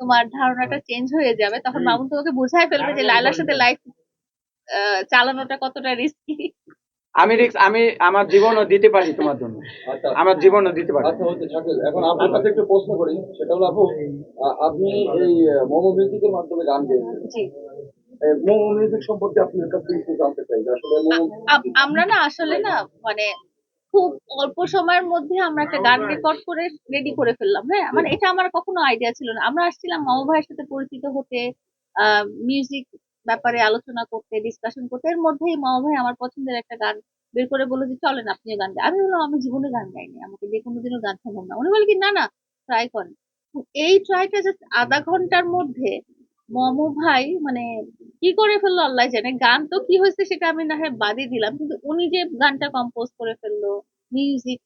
তোমার ধারণাটা চেঞ্জ হয়ে যাবে তখন মামুন তোমাকে বোঝায় ফেলবে যে লাইলার সাথে লাইফ চালানোটা কতটা রিস্কি আমি রিক্স আমি আমার জীবনও দিতে পারি তোমার জন্য। আচ্ছা আমার জীবনও দিতে পারি। আচ্ছা হচ্ছে শাকিল এখন আপনার কাছে একটু প্রশ্ন করি সেটা হলো আপু আপনি এই মোমো মিউজিকের মাধ্যমে গান গেয়েছেন। জি। মোমো মিউজিক সম্পর্কে আপনার কাছে একটু জানতে চাই আসলে আমরা না আসলে না মানে খুব অল্প সময়ের মধ্যে আমরা একটা গান রেকর্ড করে রেডি করে ফেললাম। হ্যাঁ মানে এটা আমার কখনো আইডিয়া ছিল না। আমরা আসছিলাম মামা ভাইয়ের সাথে পরিচিত হতে মিউজিক ব্যাপারে আলোচনা করতে ডিসকাশন করতে। এর মধ্যেই মামা ভাই আমার পছন্দের একটা গান বের করে বলল যে চলেন আপনিও গান গাই আমি বললাম আমি জীবনে গান গাইনি। আমাকে যে কোনো দিনও গান সম্ভব না। উনি বলে কি না না ট্রাই করেন। এই ট্রাইটা জাস্ট আধা ঘণ্টার মধ্যে মমো ভাই মানে কি করে ফেলল আল্লাহ জানে। গান তো কি হয়েছে সেটা আমি না হয় বাদই দিলাম কিন্তু উনি যে গানটা কম্পোজ করে ফেলল মিউজিক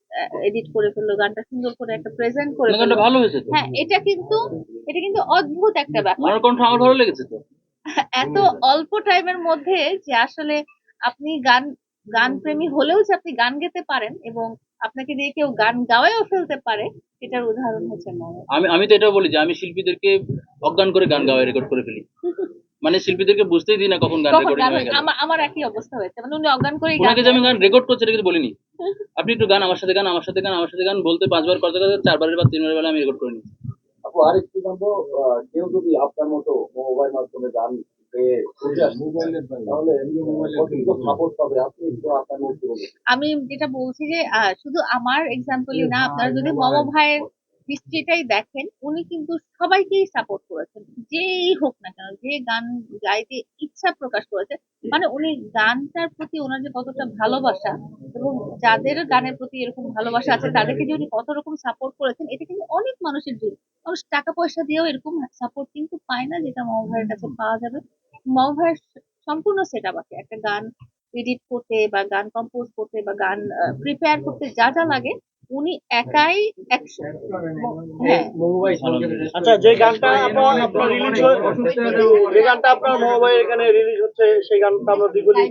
এডিট করে ফেলল গানটা সুন্দর করে একটা প্রেজেন্ট করে ফেলল। ভালো হয়েছে হ্যাঁ এটা কিন্তু এটা কিন্তু অদ্ভুত একটা ব্যাপার। আমার কণ্ঠ আমার ভালো লেগেছে তো? এত অল্প টাইমের মধ্যে যে আসলে আপনি গান গান প্রেমী হলেও যে আপনি গান গেতে পারেন এবং আপনাকে দিয়ে কেউ গান গাওয়াও ফেলতে পারে এটার উদাহরণ হচ্ছে আমি আমি তো এটা বলি যে আমি শিল্পীদেরকে অজ্ঞান করে গান গাওয়া রেকর্ড করে ফেলি। মানে শিল্পীদেরকে বুঝতেই দিই না কখন গান রেকর্ডিং হয়ে গেল। আমার একই অবস্থা হয়েছে। মানে উনি অজ্ঞান করে ওনাকে যে আমি গান রেকর্ড করছি এটা কিন্তু বলিনি। আপনি একটু গান আমার সাথে গান আমার সাথে গান আমার সাথে গান বলতে পাঁচবার করতে করতে চারবারের বা তিনবারের বেলা আমি রেকর্ড করে নিই আপু আরেকটু জানব কেউ যদি আপনার মতো মোবাইল মাধ্যমে গান আমি যেটা বলছি যে শুধু আমার এক্সাম্পলই না, আপনারা যদি মমো ভাইয়ের হিস্ট্রিটাই দেখেন, উনি কিন্তু সবাইকেই সাপোর্ট করেছেন। যেই হোক না কেন, যে গান গাইতে ইচ্ছা প্রকাশ করেছে মানে উনি গানটার প্রতি ওনার যে কতটা ভালোবাসা এবং যাদের গানের প্রতি এরকম ভালোবাসা আছে, তাদেরকে যে উনি কত রকম সাপোর্ট করেছেন, এটা কিন্তু অনেক মানুষের জন্য। মানুষ টাকা পয়সা দিয়েও এরকম সাপোর্ট কিন্তু পায় না, যেটা মমো ভাইয়ের কাছে পাওয়া যাবে। মমো ভাইয়ের সম্পূর্ণ সেট আপ আছে। একটা গান এডিট করতে বা গান কম্পোজ করতে বা গান প্রিপেয়ার করতে যা যা লাগে উনি একাই হ্যাঁ। আচ্ছা যে গানটা আপনার আপনার রিলিজ যে গানটা আপনার মোবাইল এখানে রিলিজ হচ্ছে সেই গানটা আমরা দুই কলি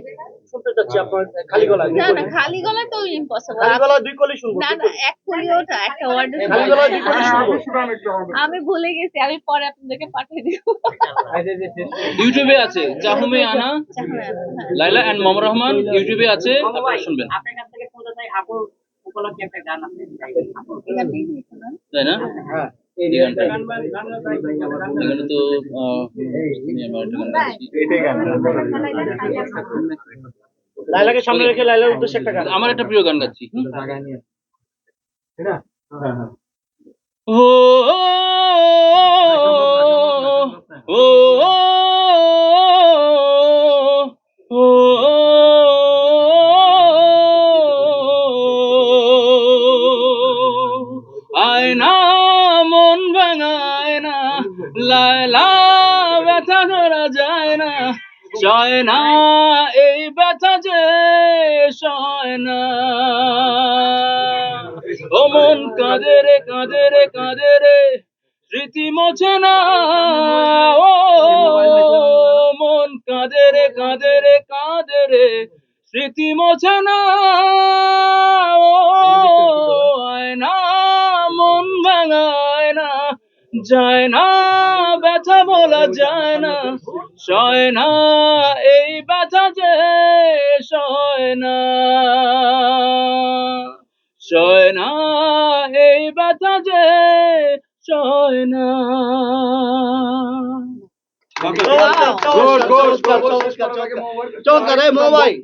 শুনতে চাচ্ছি আপনার খালি গলায় না না খালি গলা তো ইম্পসিবল খালি গলায় দুই কলি শুনব না না এক কলিওটা একটা ওয়ার্ড খালি গলায় দুই কলি শুনব। আমি ভুলে গেছি আমি পরে আপনাদেরকে পাঠিয়ে দিব। ইউটিউবে আছে জাহুমে আনা হ্যাঁ। লাইলা এন্ড মম রহমান ইউটিউবে আছে আপনারা শুনবেন। আপনার কাছ থেকে শুনতে চাই আপুর উপলক্ষে একটা গান শুনুন। তাই না হ্যাঁ এখানে তো লাইলাকে সামনে রেখে লাইলার উদ্দেশ্যে একটা গান আমার একটা প্রিয় গান গাচ্ছি ও ও ও মন ভাঙায় না, লায়লা ব্যথা ধরা যায় না সয় না, এই ব্যথা যে সয় না। ও মন কাঁদে রে কাঁদে রে কাঁদে রে স্মৃতি মোছে না। ও মন কাঁদে রে কাঁদে রে কাঁদে রে স্মৃতি মোছে না। ভাঙায় না যায় না ব্যথা বলা যায় না সয় না এই ব্যথা যে সয় না সয় না এই ব্যথা যে সয় না চমৎকার, মোবাইল